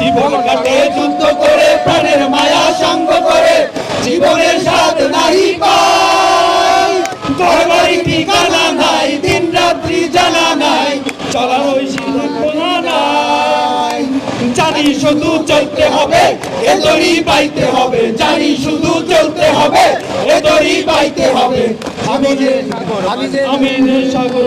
জীবন কাটে, যুদ্ধ করে, প্রাণের মায়া সঙ্গ করে, জীবনের স্বাদ নাহি ঠিকানা নাই দিন রাত্রি জানা নাই, চলার ওই নাই। জানি শুধু চলতে হবে এ বাইতে হবে, জানি শুধু চলতে হবে এ বাইতে হবে। আমি যে আমি যে সাগর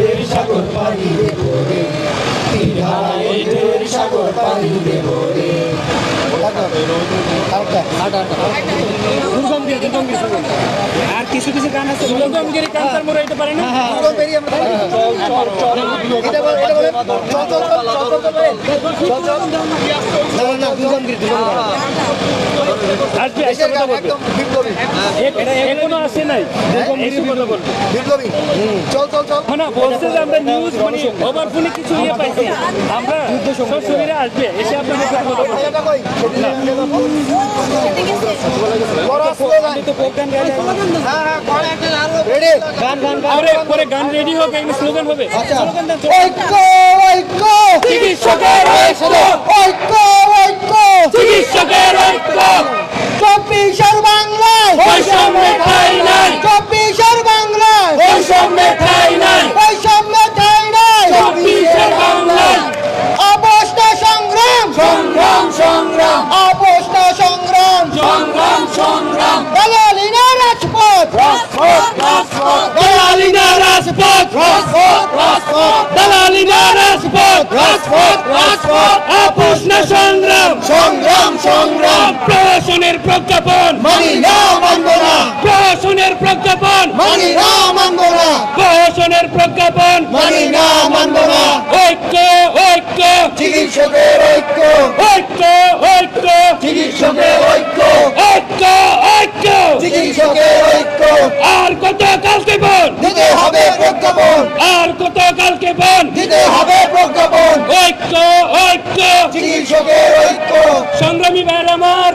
আর কিছু কিছু গান আছে দুর্গমগিরি কান্তার মোড়ে এটা পারে না আসবে এসে কথা বলবে এ- এখনও আসে নাই এসে কথা বলবে চল চল চল না বলছে যে আমরা নিউজ মানে ওভার ফোনে কিছু ইয়ে পাইছি আমরা সশরীরে আসবে এসে আপনাদের সাথে কথা বলবে বড় স্লোগান আমি তো প্রোগ্রাম গাইলে হ্যাঁ গান গান পরে পরে গান রেডি হবে এখানে স্লোগান হবে। স্লোগান দেন ঐক্য ঐক্য। চিকিৎসকের ঐক্য। ঐক্য ঐক্য। চিকিৎসকের ঐক্য। চব্বিশের বাংলায়। রাজপথ আপোষ না সংগ্রাম। সংগ্রাম সংগ্রাম। প্রশাসনের প্রজ্ঞাপন। মানি না মানব না প্রশাসনের প্রজ্ঞাপন। মানি না মানব না প্রশাসনের প্রজ্ঞাপন। মানি না মানব না ঐক্য ঐক্য। চিকিৎসকের ঐক্য। ঐক্য ঐক্য। চিকিৎসকের ঐক্য ঐক্য ঐক্য চিকিৎসকের ঐক্য আর কত কালকে বন দিতে হবে প্রজ্ঞাপন আর কত কালকে বন দিতে হবে প্রজ্ঞাপন ঐক্য ঐক্য চিকিৎসকের ঐক্য সংগ্রামী ভাইয়ের আমার,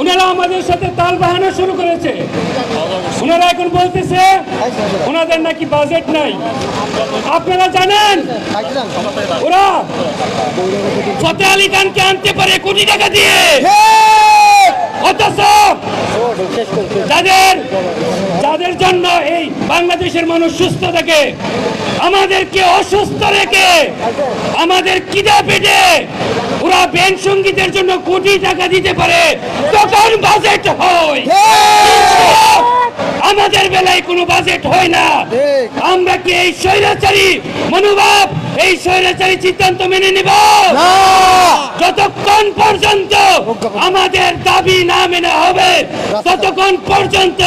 ওনারা আমাদের সাথে তাল বাহানো শুরু করেছে। ওনারা এখন বলতেছে, ওনাদের নাকি বাজেট নাই। আপনারা জানেন, ওরা ফতে আলী খানকে আনতে পারে কোটি টাকা দিয়ে। অথচ যাদের যাদের জন্য এই বাংলাদেশের মানুষ সুস্থ থাকে, আমাদেরকে অসুস্থ রেখে আমাদের কিদা পেটে ওরা বেন সঙ্গীতের জন্য কোটি টাকা দিতে পারে তখন বাজেট হয়। আমাদের বেলায় কোনো বাজেট হয় না। আমরা কি এই স্বৈরাচারী? মনোভাব এই স্বৈরাচারী সিদ্ধান্ত মেনে নিব? যতক্ষণ পর্যন্ত আমাদের দাবি না মেনে হবে ততক্ষণ পর্যন্ত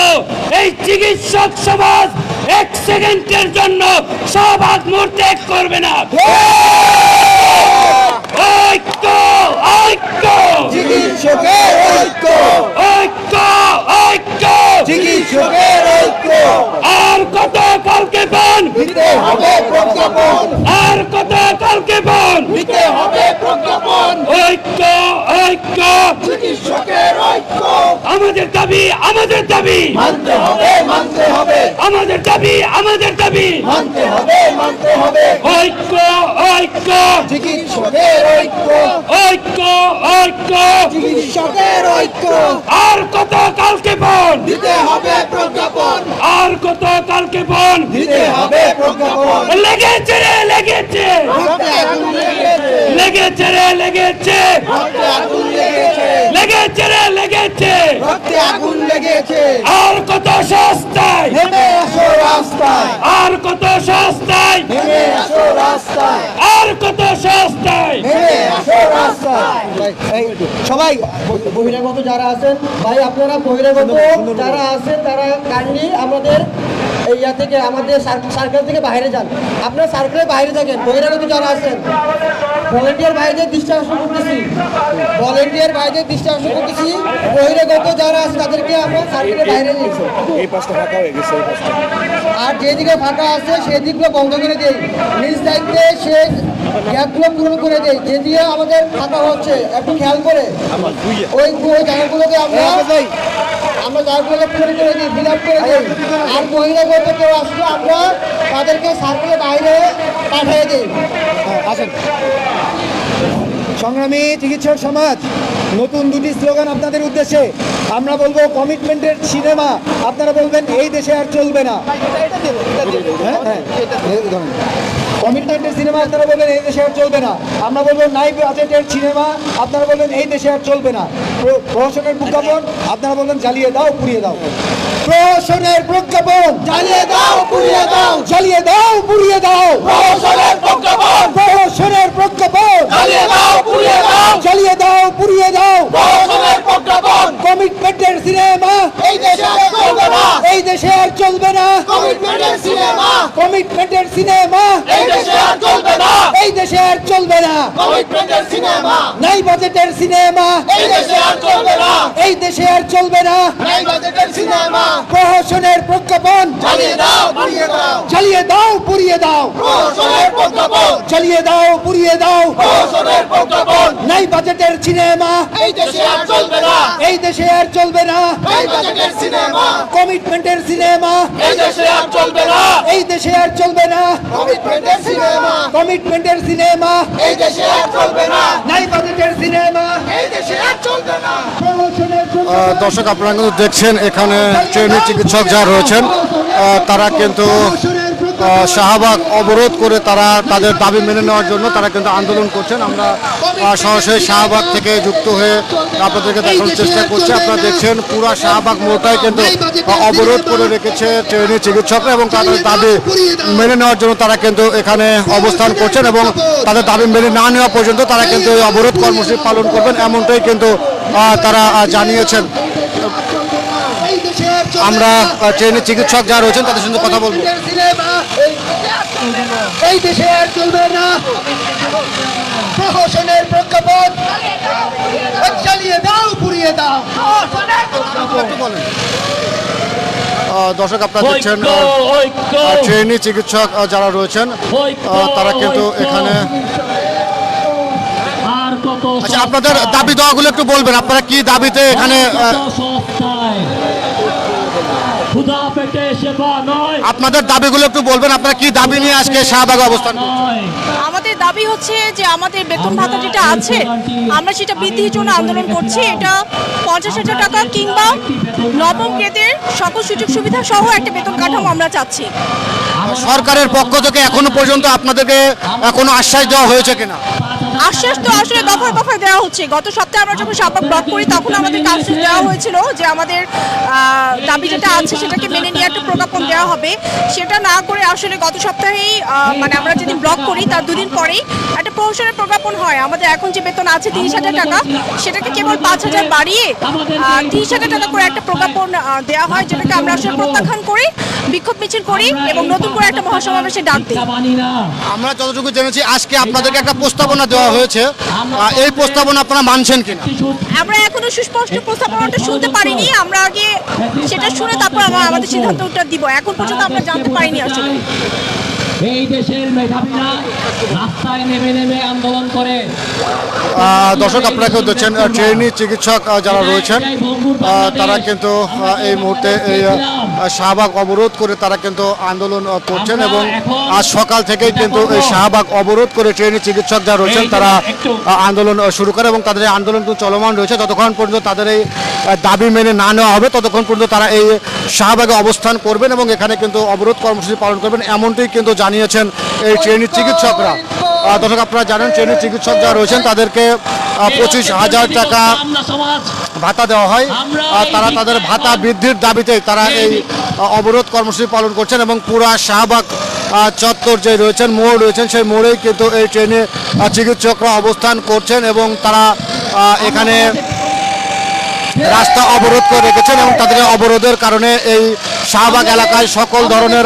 এই চিকিৎসক সমাজ এক সেকেন্ডের জন্য সবাদ মুহূর্তে করবে না। ঐক্য ঐক্য। চিকিৎসকের ঐক্য। আর কত কালকে বন দিতে হবে প্রজ্ঞাপন। আর কত কালকে বন দিতে হবে প্রজ্ঞাপন। ঐক্য ঐক্য। চিকিৎসকের ঐক্য। আমাদের দাবি আমাদের দাবি। মানতে হবে মানতে হবে। আমাদের দাবি আমাদের দাবি। মানতে হবে মানতে হবে। ঐক্য ঐক্য। চিকিৎসকের ঐক্য। ঐক্য ঐক্য। চিকিৎসকের ঐক্য আর কত কালকে বন দিতে হবে প্রজ্ঞাপন আর কত কালকে বন দিতে হবে প্রজ্ঞাপন লেগেছে রে লেগেছে। লেগেছে রে লেগেছে লেগেছে রে লেগেছে লেগেছে। আর কত সস্তায়? নেমে আসো রাস্তায়। আর কত সস্তায়? নেমে আসো রাস্তায়। আর কত সস্তায়? নেমে আসো রাস্তায়। সবাই বহিরাগত যারা আছেন ভাই আপনারা বহিরাগত যারা আছেন তারা কাইন্ডলি আমাদের ইয়া থেকে আমাদের সার্কেল থেকে বাইরে যান। আপনার সার্কেলের বাইরে থাকেন বহিরাগত যারা আছেন ভলেন্টিয়ার ভাইদের দৃষ্টি আকর্ষণ করতেছি। ভলেন্টিয়ার ভাইদের দৃষ্টি আকর্ষণ করতেছি বহিরাগত যারা আছে তাদেরকে আমরা সার্কেলের বাইরে নিয়েছি। এই পাশটা ফাঁকা হয়ে গেছে এই পাশটা। আর যেদিকে ফাঁকা আছে সেদিকগুলো বন্ধ করে দেই। নিজ দায়িত্বে সে গ্যাপগুলো পূরণ করে দেই। যেদিকে আমাদের ফাঁকা হচ্ছে একটু খেয়াল করে। ওই ওই জায়গাগুলোকে আমরা আমরা জায়গাগুলোকে পূরণ করে দিই ফিল আপ করে দিই। আর বহিরাগত কেউ আসলে আমরা তাদেরকে সার্কেলের বাইরে পাঠিয়ে দিই। আসেন। সংগ্রামী চিকিৎসক সমাজ নতুন দুটি স্লোগান আপনাদের উদ্দেশ্যে আমরা বলব কমিটমেন্টের সিনেমা আপনারা বলবেন এই দেশে আর চলবে না। হ্যাঁ হ্যাঁ কমিটমেন্টের সিনেমা আপনারা বলবেন এই দেশে আর চলবে না। আমরা বলব নাই বাজেটের সিনেমা আপনারা বলবেন এই দেশে আর চলবে না। প্র- প্রহসনের প্রজ্ঞাপন আপনারা বলবেন জ্বালিয়ে দাও পুড়িয়ে দাও। প্রহসনের প্রজ্ঞাপন জ্বালিয়ে দাও পুড়িয়ে দাও। জ্বালিয়ে দাও পুড়িয়ে দাও। প্রহসনের প্রজ্ঞাপন প্রহসনের প্রজ্ঞাপন জ্বালিয়ে দাও পুড়িয়ে দাও জ্বালিয়ে দাও পুড়িয়ে দাও প্রহসনের প্রজ্ঞাপন কমিটমেন্টের সিনেমা এই দেশে আর চলবে না এই দেশে আর চলবে না কমিটমেন্টের সিনেমা কমিটমেন্টের সিনেমা এই দেশে আর চলবে না এই দেশে আর চলবে না কমিটমেন্টের সিনেমা নাই বাজেটের সিনেমা এই দেশে আর চলবে না এই দেশে আর চলবে না নাই বাজেটের সিনেমা প্রহসনের প্রজ্ঞাপন জ্বালিয়ে দাও পুড়িয়ে দাও জ্বালিয়ে দাও। পুড়িয়ে দাও জ্বালিয়ে দাও পুড়িয়ে দাও। নাই বাজেটের সিনেমা এই দেশে আর চলবে না। এই দেশে আর চলবে না। নাই বাজেটের সিনেমা কমিটমেন্টের সিনেমা এই দেশে আর চলবে না। এই দেশে আর চলবে না। কমিটমেন্টের সিনেমা কমিটমেন্টের সিনেমা এই দেশে আর চলবে না। নাই বাজেটের সিনেমা এই দেশে আর চলবে না। দর্শক আপনারা কিন্তু দেখছেন এখানে ট্রেনি চিকিৎসক যারা রয়েছেন তারা কিন্তু শাহবাগ অবরোধ করে তারা তাদের দাবি মেনে নেওয়ার জন্য তারা কিন্তু আন্দোলন করছেন। আমরা সরাসরি শাহবাগ থেকে যুক্ত হয়ে আপনাদেরকে দেখানোর চেষ্টা করছি। আপনারা দেখছেন পুরো শাহবাগ মোড়টাই কিন্তু অবরোধ করে রেখেছে ট্রেনি চিকিৎসকরা এবং তাদের দাবি মেনে নেওয়ার জন্য তারা কিন্তু এখানে অবস্থান করছেন এবং তাদের দাবি মেনে না নেওয়া পর্যন্ত তারা কিন্তু এই অবরোধ কর্মসূচি পালন করবেন, এমনটাই কিন্তু তারা জানিয়েছেন। আমরা ট্রেনের চিকিৎসক যারা রয়েছেন তাদের সঙ্গে কথা বলব। এই দেশে আর চলবে না। প্রহসনের প্রজ্ঞাপন। চালিয়ে দাও পুড়িয়ে দাও। দর্শক আপনারা দেখছেন ট্রেনি চিকিৎসক যারা রয়েছেন তারা কিন্তু এখানে আচ্ছা আপনাদের দাবি দেওয়াগুলো একটু বলবেন। আপনারা কি দাবিতে এখানে ক্ষুধা পেটে সেবা নয়। আপনাদের দাবিগুলো একটু বলবেন আপনারা কি দাবি নিয়ে আজকে শাহবাগে অবস্থান আমাদের দাবি হচ্ছে যে আমাদের বেতন ভাতা যেটা আছে আমরা সেটা বৃদ্ধির জন্য আন্দোলন করছি। এটা পঞ্চাশ হাজার টাকা কিংবা নবম গ্রেডের সকল সুযোগ সুবিধা সহ একটা বেতন কাঠামো আমরা চাচ্ছি। সরকারের পক্ষ থেকে এখনও পর্যন্ত আপনাদেরকে কোনো আশ্বাস দেওয়া হয়েছে কিনা? আশ্বাস তো আসলে দফায় দফায় দেওয়া হচ্ছে। গত সপ্তাহে আমরা যখন সাপা ব্লক করি, তখন আমাদেরকে আশ্বাস দেওয়া হয়েছিল যে আমাদের দাবি যেটা আছে সেটাকে মেনে নিয়ে একটা প্রজ্ঞাপন দেওয়া হবে। সেটা না করে আসলে গত সপ্তাহেই মানে আমরা যেদিন ব্লক করি, তার দুদিন পরেই একটা প্রহসনের প্রজ্ঞাপন হয়। আমাদের এখন যে বেতন আছে তিরিশ হাজার টাকা, সেটাকে কেবল পাঁচ হাজার বাড়িয়ে তিরিশ হাজার টাকা করে একটা প্রজ্ঞাপন দেওয়া হয়, যেটাকে আমরা আসলে প্রত্যাখ্যান করি। বিক্ষোভ মিছিল করি এবং নতুন করে একটা মহাসমাবেশে ডাক দিই। আমরা যতটুকু জেনেছি আজকে আপনাদেরকে একটা প্রস্তাবনা দেওয়া হয়েছে। এই প্রস্তাবনা আপনারা মানছেন কিনা? আমরা এখনও সুস্পষ্ট প্রস্তাবনাটা শুনতে পারিনি। আমরা আগে সেটা শুনে তারপর আমরা আমাদের সিদ্ধান্তটা দিব। এখন পর্যন্ত আমরা জানতে পারিনি আসলে। এই দেশের মেধাবীরা রাস্তায় নেমে নেমে আন্দোলন করে। দর্শক আপনারা কেউ দেখছেন ট্রেনি চিকিৎসক যারা রয়েছেন তারা কিন্তু এই মুহূর্তে এই শাহবাগ অবরোধ করে তারা কিন্তু আন্দোলন করছেন এবং আজ সকাল থেকেই কিন্তু এই শাহবাগ অবরোধ করে ট্রেনি চিকিৎসক যারা রয়েছেন তারা আন্দোলন শুরু করে এবং তাদের আন্দোলন কিন্তু চলমান রয়েছে। যতক্ষণ পর্যন্ত তাদের এই দাবি মেনে না নেওয়া হবে ততক্ষণ পর্যন্ত তারা এই শাহবাগে অবস্থান করবেন এবং এখানে কিন্তু অবরোধ কর্মসূচি পালন করবেন। এমনটাই কিন্তু জানিয়েছেন এই ট্রেনের চিকিৎসকরা। দর্শক, আপনারা জানেন ট্রেনের চিকিৎসক যারা রয়েছেন, তাদেরকে পঁচিশ হাজার টাকা ভাতা দেওয়া হয়। আর তারা তাদের ভাতা বৃদ্ধির দাবিতে তারা এই অবরোধ কর্মসূচি পালন করছেন এবং পুরা শাহবাগ চত্বর যে রয়েছেন, মোড় রয়েছেন, সেই মোড়েই কিন্তু এই ট্রেনে চিকিৎসকরা অবস্থান করছেন এবং তারা এখানে রাস্তা অবরোধ করে রেখেছেন এবং তাদের অবরোধের কারণে এই শাহবাগ এলাকায় সকল ধরনের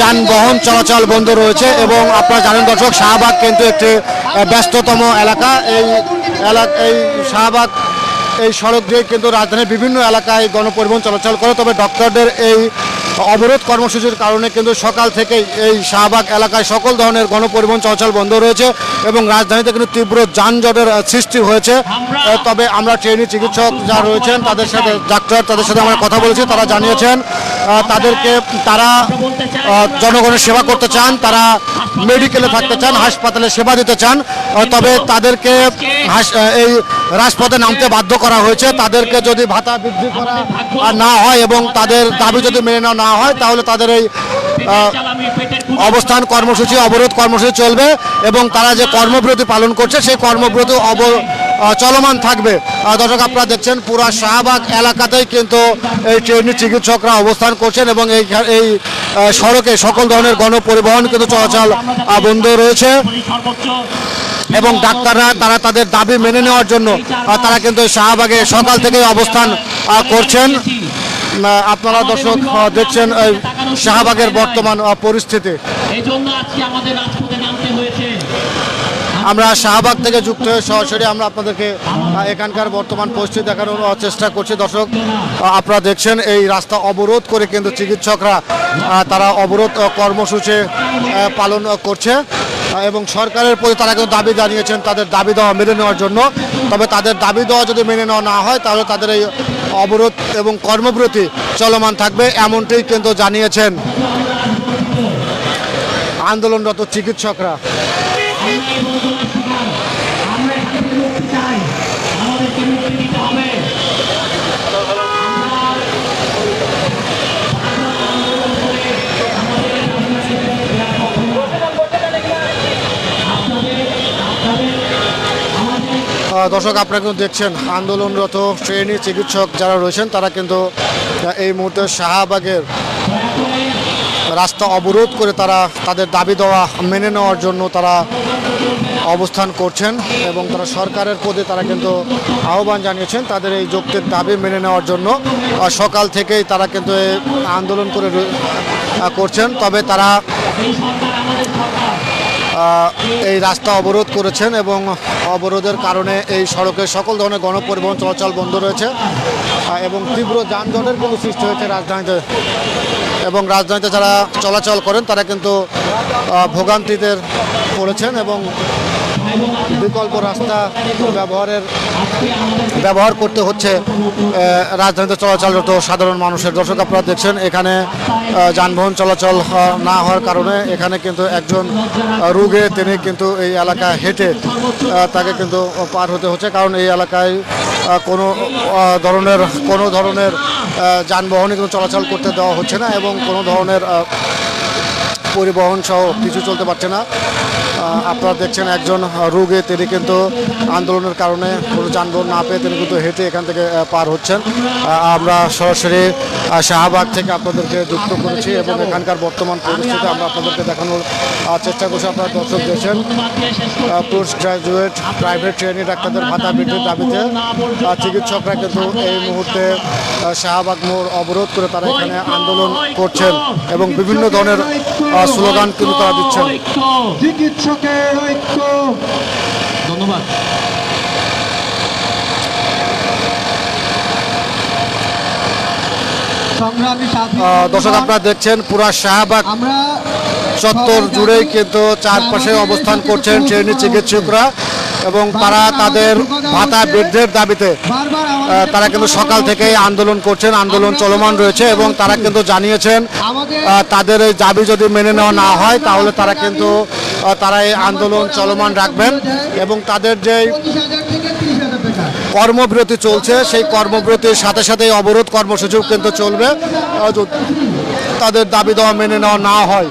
যানবাহন চলাচল বন্ধ রয়েছে এবং আপনারা জানেন দর্শক, শাহবাগ কিন্তু একটি ব্যস্ততম এলাকা। এই এলাকা এই শাহবাগ, এই সড়ক দিয়ে কিন্তু রাজধানীর বিভিন্ন এলাকায় গণপরিবহন চলাচল করে, তবে ডক্টরদের এই অবরোধ কর্মসূচির কারণে কিন্তু সকাল থেকেই এই শাহবাগ এলাকায় সকল ধরনের গণপরিবহন চলাচল বন্ধ রয়েছে এবং রাজধানীতে কিন্তু তীব্র যানজটের সৃষ্টি হয়েছে। তবে আমরা ট্রেনি চিকিৎসক যা রয়েছেন, তাদের সাথে, ডাক্তার তাদের সাথে আমরা কথা বলেছি, তারা জানিয়েছেন তাদেরকে তারা জনগণের সেবা করতে চান, তারা মেডিকেলে থাকতে চান, হাসপাতালে সেবা দিতে চান তবে তাদেরকে এই রাজপথে নামতে বাধ্য করা হয়েছে। তাদেরকে যদি ভাতা বৃদ্ধি করা না হয় এবং তাদের দাবি যদি মেনে নেওয়া না হয়, তাহলে তাদের এই অবস্থান কর্মসূচি, অবরোধ কর্মসূচি চলবে এবং তারা যে কর্মবিরতি পালন করছে, সেই কর্মবিরতি অব চলমান থাকবে। দর্শক, আপনারা দেখছেন, পুরা শাহবাগ এলাকাতেই কিন্তু এই ট্রেনি চিকিৎসকরা অবস্থান করছেন এবং এই এই সড়কে সকল ধরনের গণপরিবহন কিন্তু চলাচল বন্ধ রয়েছে। এবং ডাক্তাররা, তারা তাদের দাবি মেনে নেওয়ার জন্য তারা কিন্তু শাহবাগে সকাল থেকে অবস্থান করছেন। আপনারা দর্শক দেখছেন শাহবাগের বর্তমান পরিস্থিতি। এই জন্য আজকে আমাদের রাজপথে নামতে আমরা শাহবাগ থেকে যুক্ত হয়ে সরাসরি আমরা আপনাদেরকে এখানকার বর্তমান পরিস্থিতি দেখানোর চেষ্টা করছি। দর্শক আপনারা দেখছেন এই রাস্তা অবরোধ করে কিন্তু চিকিৎসকরা তারা অবরোধ কর্মসূচি পালন করছে। এবং সরকারের প্রতি তারা কিন্তু দাবি জানিয়েছেন তাদের দাবি দেওয়া মেনে নেওয়ার জন্য। তবে তাদের দাবি দেওয়া যদি মেনে নেওয়া না হয়, তাহলে তাদের এই অবরোধ এবং কর্মবিরতি চলমান থাকবে এমনটি কিন্তু জানিয়েছেন আন্দোলনরত চিকিৎসকরা। দর্শক, আপনারা কিন্তু দেখছেন, আন্দোলনরত ট্রেনি চিকিৎসক যারা রয়েছেন, তারা কিন্তু এই মুহূর্তে শাহবাগের রাস্তা অবরোধ করে তারা তাদের দাবি দেওয়া মেনে নেওয়ার জন্য তারা অবস্থান করছেন এবং তারা সরকারের প্রতি তারা কিন্তু আহ্বান জানিয়েছেন তাদের এই যুক্তির দাবি মেনে নেওয়ার জন্য। সকাল থেকেই তারা কিন্তু আন্দোলন করে করছেন। তবে তারা এই রাস্তা অবরোধ করেছেন এবং অবরোধের কারণে এই সড়কে সকল ধরনের গণপরিবহন চলাচল বন্ধ রয়েছে এবং তীব্র যানজটের কোনো সৃষ্টি হয়েছে রাজধানীতে। এবং রাজধানীতে যারা চলাচল করেন, তারা কিন্তু ভোগান্তিদের পড়েছেন এবং বিকল্প রাস্তা ব্যবহারের ব্যবহার করতে হচ্ছে রাজধানীতে চলাচলরত সাধারণ মানুষের। দর্শক আপনারা দেখছেন এখানে যানবাহন চলাচল না হওয়ার কারণে এখানে কিন্তু একজন রুগে তিনি কিন্তু এই এলাকা হেঁটে তাকে কিন্তু পার হতে হচ্ছে। কারণ এই এলাকায় কোনো ধরনের কোনো ধরনের আহ, যানবাহনই কিন্তু চলাচল করতে দেওয়া হচ্ছে না এবং কোনো ধরনের পরিবহন সহ কিছু চলতে পারছে না। আপনারা দেখছেন একজন রোগী, তিনি কিন্তু আন্দোলনের কারণে কোনো যানবাহন না পেয়ে তিনি কিন্তু হেঁটে এখান থেকে পার হচ্ছেন। আমরা সরাসরি শাহবাগ থেকে আপনাদেরকে যুক্ত করেছি এবং এখানকার বর্তমান পরিস্থিতি আমরা আপনাদেরকে দেখানোর চেষ্টা করছি। আপনারা দর্শক দেখছেন পোস্ট গ্রাজুয়েট প্রাইভেট ট্রেনি ডাক্তারদের ভাতা বৃদ্ধির দাবিতে চিকিৎসকরা কিন্তু এই মুহূর্তে শাহবাগ মোড় অবরোধ করে তারা এখানে আন্দোলন করছেন এবং বিভিন্ন ধরনের স্লোগান কিন্তু তারা দিচ্ছেন। চিকিৎসকের ঐক্য। ধন্যবাদ। দর্শক আপনারা দেখছেন পুরা শাহবাগ চত্বর জুড়েই কিন্তু চারপাশে অবস্থান করছেন ট্রেনি চিকিৎসকরা এবং তারা তাদের ভাতা বৃদ্ধির দাবিতে তারা কিন্তু সকাল থেকেই আন্দোলন করছেন আন্দোলন চলমান রয়েছে এবং তারা কিন্তু জানিয়েছেন তাদের এই দাবি যদি মেনে নেওয়া না হয় তাহলে তারা কিন্তু তারা এই আন্দোলন চলমান রাখবেন এবং তাদের যে কর্মবিরতি চলছে, সেই কর্মবিরতির সাথে সাথে অবরোধ কর্মসূচিও কিন্তু চলবে। তাদের দাবি দেওয়া মেনে নেওয়া না হয়